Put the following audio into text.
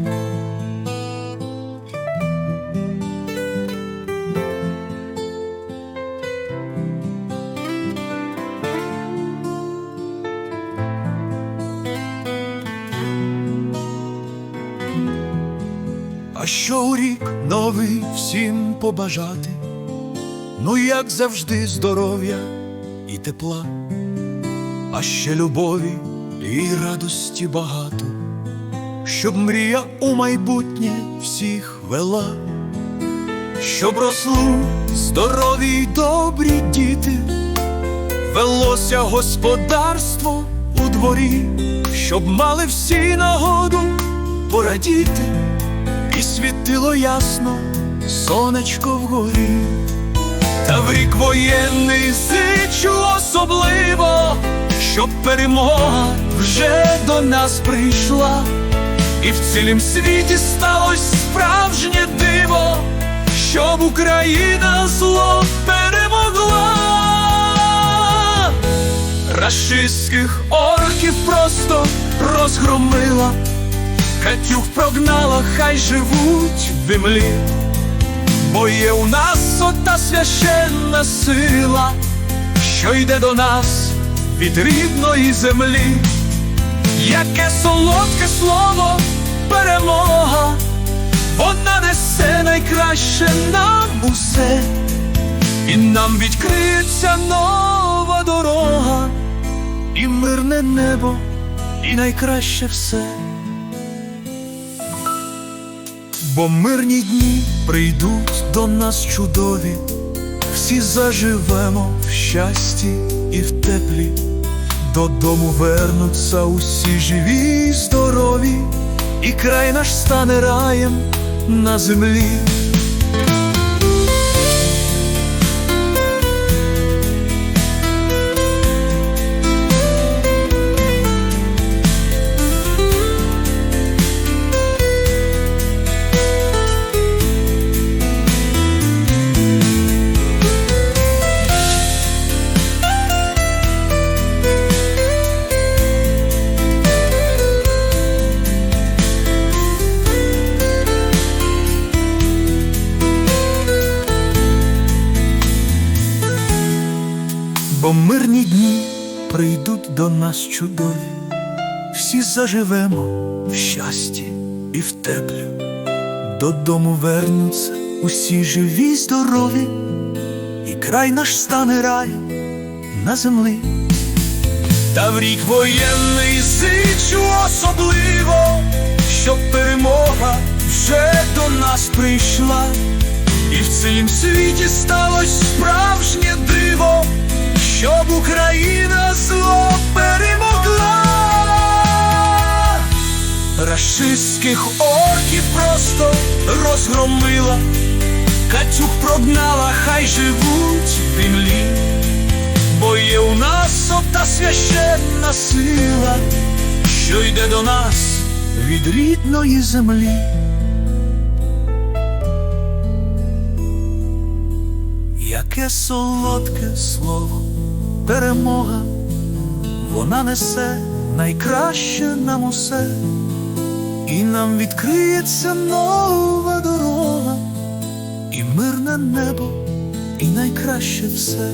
А що у рік новий всім побажати? Ну, як завжди, здоров'я і тепла, а ще любові і радості багато, щоб мрія у майбутнє всіх вела, щоб росли здорові й добрі діти, велося господарство у дворі, щоб мали всі нагоду порадіти. І світило ясно сонечко вгорі, та в рік воєнний зичу особливо, щоб перемога вже до нас прийшла, і в цілім світі сталося справжнє диво, щоб Україна зло перемогла. Рашистських орків просто розгромила. Катюх прогнала, хай живуть в землі, бо є у нас ота священна сила, що йде до нас від рідної землі, яке солодке слово перемога, вона несе найкраще нам усе, і нам відкриється нова дорога, і мирне небо, і найкраще все. Бо мирні дні прийдуть до нас чудові, всі заживемо в щасті і в теплі, додому вернуться усі живі і здорові, і край наш стане раєм на землі. Бо мирні дні прийдуть до нас чудові, всі заживемо в щасті і в теплі, додому вернуться усі живі й здорові, і край наш стане раєм на землі. Та в рік воєнний зичу особливо, щоб перемога вже до нас прийшла, і в цілім світі сталося справжнє диво, Україна зло перемогла. Рашистських орків просто розгромила, Катюк прогнала, хай живуть в землі, бо є у нас ота священна сила, що йде до нас від рідної землі. Яке солодке слово, перемога, вона несе найкраще нам усе, і нам відкриється нова дорога, і мирне небо, і найкраще все.